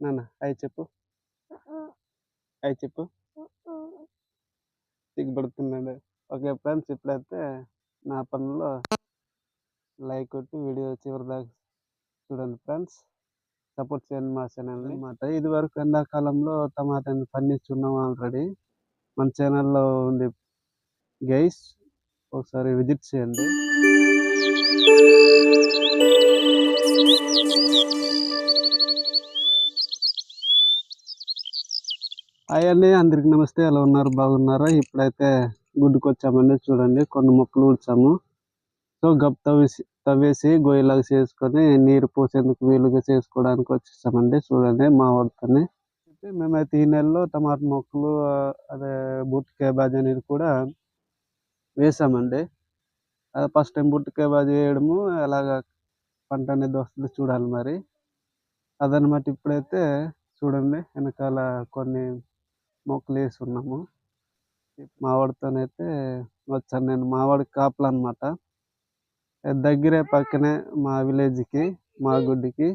నాన్న హాయ్ చెప్పు. హాయ్ చెప్పు. సిగ్గుపడుతున్నాడు. ఓకే ఫ్రెండ్స్ ఇప్పుడైతే నా పనుల్లో లైక్ కొట్టి వీడియో చివరి దాకా చూడండి ఫ్రెండ్స్. సపోర్ట్ చేయండి మా ఛానల్ అనమాట ఇది వరకు ఎండాకాలంలో టమాటాని పండించున్నాం ఆల్రెడీ. మన ఛానల్లో ఉంది. గైస్ ఒకసారి విజిట్ చేయండి. హాయ్ అండి. అందరికి నమస్తే. ఎలా ఉన్నారు? బాగున్నారా? ఇప్పుడైతే గుడ్డుకు వచ్చామండి చూడండి కొన్ని మొక్కలు ఉడిచాము సో గప్ తవ్వేసి తవ్వేసి గొయ్యలాగా చేసుకొని నీరు పోసేందుకు వీలుగా చేసుకోవడానికి వచ్చేసామండి. చూడండి మా వాడితోని అయితే మేమైతే ఈ నెలలో టమాటా మొక్కలు అదే బూట్ కేబాజ్ అనేది కూడా వేసామండి. ఫస్ట్ టైం బుట్ట కేబాజ్ వేయడము. ఎలాగ పంట అనేది వస్తుంది చూడాలి మరి. అదనమాట ఇప్పుడైతే చూడండి వెనకాల కొన్ని మొక్కలు వేసి ఉన్నాము మావాడితోనైతే వచ్చాను నేను. మావాడికి కాపలా అనమాట దగ్గరే పక్కనే మా విలేజ్కి మా గుడ్డికి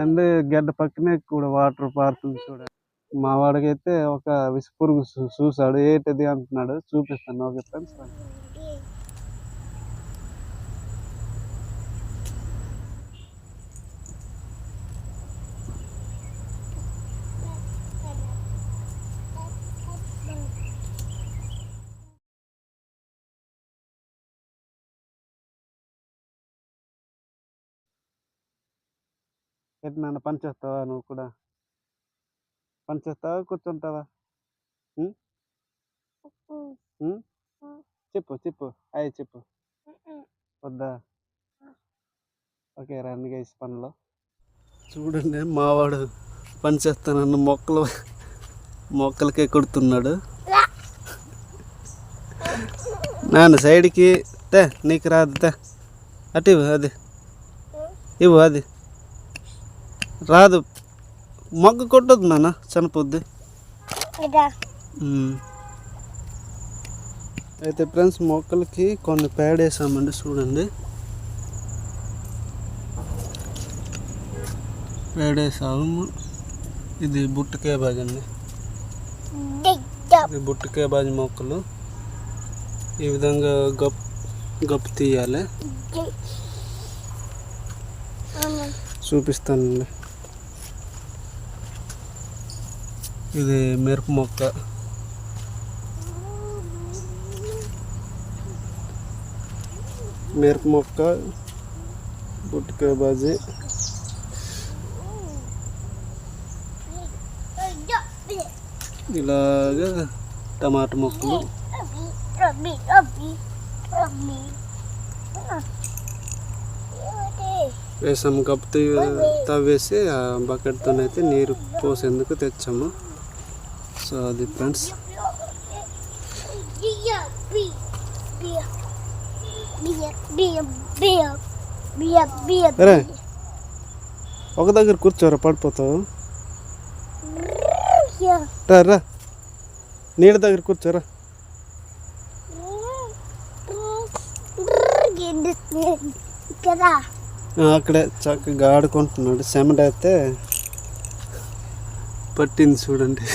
అండ్ గడ్డ పక్కనే కూడా వాటర్ పార్క్ చూడండి. మా వాడికైతే ఒక విసుపురుగు చూ- చూసాడు ఏంటిది అంటున్నాడు. చూపిస్తాను. ఓకే ఫ్రెండ్స్ ఏంటి నాన్న పని చేస్తావా నువ్వు కూడా? పని చేస్తావా? కూర్చుంటావా? చెప్పు చెప్పు. అయ్యి చెప్పు. వద్దా? ఓకే రండి గైస్ పనిలో. చూడండి మావాడు పని చేస్తానన్న మొక్కలు మొక్కలకే కొడుతున్నాడు. నాన్న సైడ్కి తే నీకు రాదు తే. అటు ఇవ్వు అది. ఇవ్వు అది. రాదు. మొగ్గ కొట్టదు నాన్న చనిపోద్ది. అయితే ఫ్రెండ్స్ మొక్కలకి కొన్ని పేడ వేసామండి చూడండి. పేడ వేసాము. ఇది బుట్టకే బాజీ అండి. ఇది బుట్టకే బాజీ మొక్కలు. ఈ విధంగా గప్ గప్పు తీయాలి. చూపిస్తానండి. ఇది మిరప మొక్క. మిరప మొక్క బుట్టకాయ బాజీ. ఇలాగా టమాటా మొక్కలు. వేసాము కప్పు తీ- తవ్వేసి ఆ బకెట్తోనైతే నీరు పోసేందుకు తెచ్చాము. సో అది ఫ్రెండ్స్. అరే ఒక దగ్గర కూర్చోరా పడిపోతావు. రా రా. నీళ్ళ దగ్గర కూర్చోరా. అక్కడే చక్కగా ఆడుకుంటున్నాడు. చెమట అయితే పట్టింది చూడండి.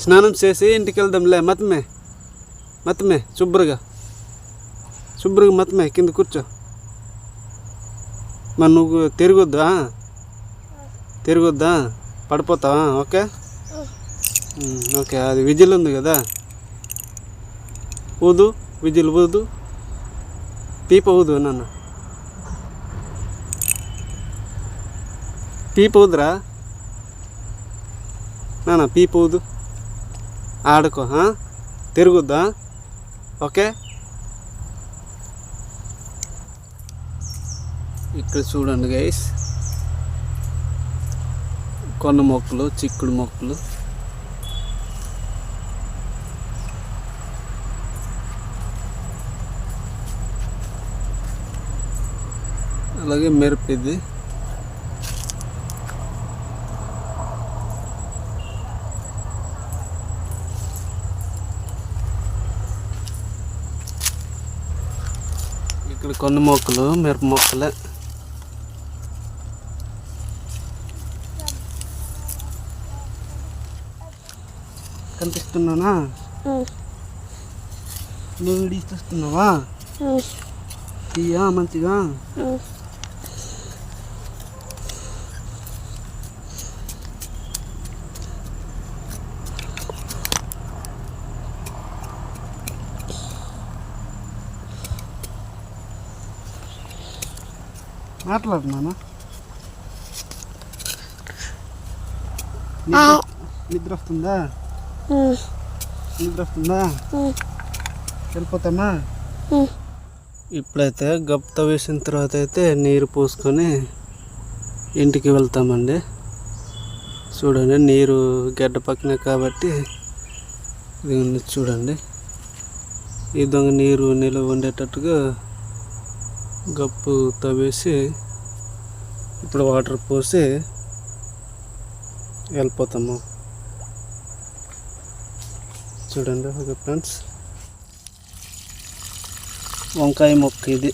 స్నానం చేసి ఇంటికి వెళ్దాంలే మతమే. మతమే శుభ్రగా. శుభ్రగా మతమే కింద కూర్చో. మరి నువ్వు తిరగొద్దా? తిరగొద్దా? పడిపోతావా? ఓకే? ఓకే అది విజిల్ ఉంది కదా. ఊదు విజిల్ ఊదు. పీప ఊదు నాన్న. పీప ఊదురా? నాన్న పీపోదు. ఆడుకో తిరుగుద్దా? ఓకే? ఇక్కడ చూడండి గైస్ కొన్న మొక్కలు చిక్కుడు మొక్కలు. అలాగే మెరుపు ఇది. ఇక్కడ కొన్ని మొక్కలు మిరప మొక్కలే. కనిపిస్తున్నానా? నువ్వు వీడిస్తున్నావా తీయా మంచిగా? మాట్లాడుతున్నానా నిద్ర నిద్ర వస్తుందా నిద్ర వస్తుందా వెళ్ళిపోతామా ఇప్పుడైతే గప్త వేసిన తర్వాత అయితే నీరు పోసుకొని ఇంటికి వెళ్తామండి. చూడండి నీరు గడ్డ పక్కనే కాబట్టి ఇది ఉంది చూడండి. ఈ దొంగ నీరు నిలువ ఉండేటట్టుగా గప్పు తవ్వేసి ఇప్పుడు వాటర్ పోసి వెళ్ళిపోతాము. చూడండి ఓకే ఫ్రెండ్స్ వంకాయ మొక్క ఇది.